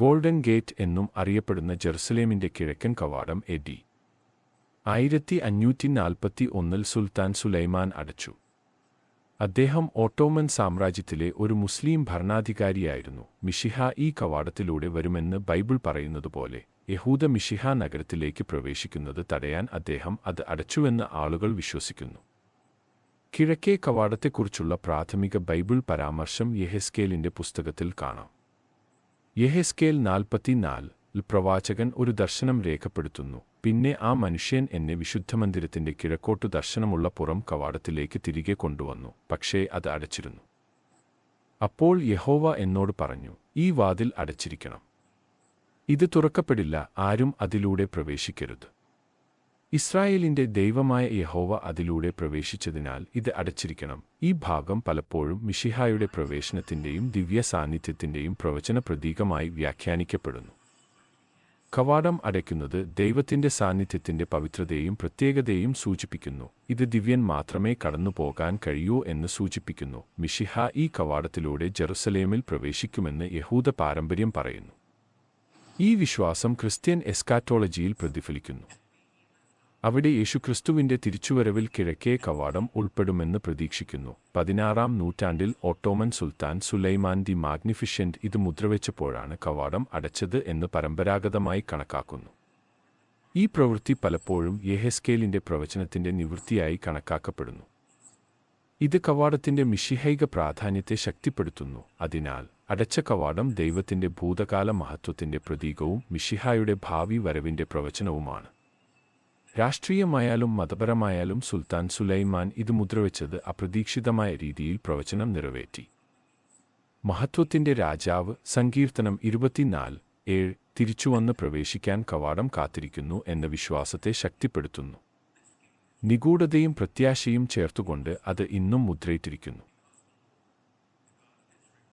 Golden gate എന്നും അറിയപ്പെടുന്ന ജെറുസലേമിന്റെ കിഴക്കൻ കവാടം എ ഡി. ആയിരത്തി അഞ്ഞൂറ്റി നാൽപ്പത്തി ഒന്നിൽ സുൽത്താൻ സുലൈമാൻ അടച്ചു. അദ്ദേഹം ഓട്ടോമൻ സാമ്രാജ്യത്തിലെ ഒരു മുസ്ലിം ഭരണാധികാരിയായിരുന്നു. മിഷിഹ ഈ കവാടത്തിലൂടെ വരുമെന്ന് ബൈബിൾ പറയുന്നതുപോലെ യഹൂദ മിഷിഹ നഗരത്തിലേക്ക് പ്രവേശിക്കുന്നത് തടയാൻ അദ്ദേഹം അത് അടച്ചുവെന്ന് ആളുകൾ വിശ്വസിക്കുന്നു. കിഴക്കേ കവാടത്തെക്കുറിച്ചുള്ള പ്രാഥമിക ബൈബിൾ പരാമർശം യെഹെസ്കേലിന്റെ പുസ്തകത്തിൽ കാണാം. യെഹെസ്കേൽ നാൽപ്പത്തിനാല് പ്രവാചകൻ ഒരു ദർശനം രേഖപ്പെടുത്തുന്നു. പിന്നെ ആ മനുഷ്യൻ എന്നെ വിശുദ്ധമന്ദിരത്തിന്റെ കിഴക്കോട്ടു ദർശനമുള്ള പുറം കവാടത്തിലേക്ക് തിരികെ കൊണ്ടുവന്നു. പക്ഷേ അത് അടച്ചിരുന്നു. അപ്പോൾ യഹോവ എന്നോട് പറഞ്ഞു ഈ വാതിൽ അടച്ചിരിക്കണം. ഇത് തുറക്കപ്പെടില്ല ആരും അതിലൂടെ പ്രവേശിക്കരുത്. ഇസ്രായേലിന്റെ ദൈവമായ യഹോവ അതിലൂടെ പ്രവേശിച്ചതിനാൽ ഇത് അടച്ചിരിക്കണം. ഈ ഭാഗം പലപ്പോഴും മിഷിഹായുടെ പ്രവേശനത്തിന്റെയും ദിവ്യ സാന്നിധ്യത്തിന്റെയും പ്രവചന പ്രതീകമായി വ്യാഖ്യാനിക്കപ്പെടുന്നു. കവാടം അടയ്ക്കുന്നത് ദൈവത്തിന്റെ സാന്നിധ്യത്തിന്റെ പവിത്രതയും പ്രത്യേകതയും സൂചിപ്പിക്കുന്നു. ഇത് ദിവ്യൻ മാത്രമേ കടന്നുപോകാൻ കഴിയൂ എന്ന് സൂചിപ്പിക്കുന്നു. മിഷിഹ ഈ കവാടത്തിലൂടെ ജെറുസലേമിൽ പ്രവേശിക്കുമെന്ന് യഹൂദ പാരമ്പര്യം പറയുന്നു. ഈ വിശ്വാസം ക്രിസ്ത്യൻ എസ്കാറ്റോളജിയിൽ പ്രതിഫലിക്കുന്നു. അവിടെ യേശുക്രിസ്തുവിന്റെ തിരിച്ചുവരവിൽ കിഴക്കേ കവാടം ഉൾപ്പെടുമെന്ന് പ്രതീക്ഷിക്കുന്നു. പതിനാറാം നൂറ്റാണ്ടിൽ ഓട്ടോമൻ സുൽത്താൻ സുലൈമാൻ ദി മാഗ്നിഫിഷ്യന്റ് ഇത് മുദ്രവെച്ചപ്പോഴാണ് കവാടം അടച്ചത് എന്ന് പരമ്പരാഗതമായി കണക്കാക്കുന്നു. ഈ പ്രവൃത്തി പലപ്പോഴും യെഹെസ്കേലിന്റെ പ്രവചനത്തിന്റെ നിവൃത്തിയായി കണക്കാക്കപ്പെടുന്നു. ഇത് കവാടത്തിന്റെ മിഷിഹൈക പ്രാധാന്യത്തെ ശക്തിപ്പെടുത്തുന്നു. അതിനാൽ അടച്ച കവാടം ദൈവത്തിന്റെ ഭൂതകാല മഹത്വത്തിന്റെ പ്രതീകവും മിഷിഹായുടെ ഭാവി വരവിന്റെ പ്രവചനവുമാണ്. രാഷ്ട്രീയമായാലും മതപരമായാലും സുൽത്താൻ സുലൈമാൻ ഇത് മുദ്രവെച്ചത് അപ്രതീക്ഷിതമായ രീതിയിൽ പ്രവചനം നിറവേറ്റി. മഹത്വത്തിന്റെ രാജാവ് സങ്കീർത്തനം ഇരുപത്തിനാല് ഏഴ് തിരിച്ചുവന്ന് പ്രവേശിക്കാൻ കവാടം കാത്തിരിക്കുന്നു എന്ന വിശ്വാസത്തെ ശക്തിപ്പെടുത്തുന്നു. നിഗൂഢതയും പ്രത്യാശയും ചേർത്തുകൊണ്ട് അത് ഇന്നും മുദ്രയിട്ടിരിക്കുന്നു.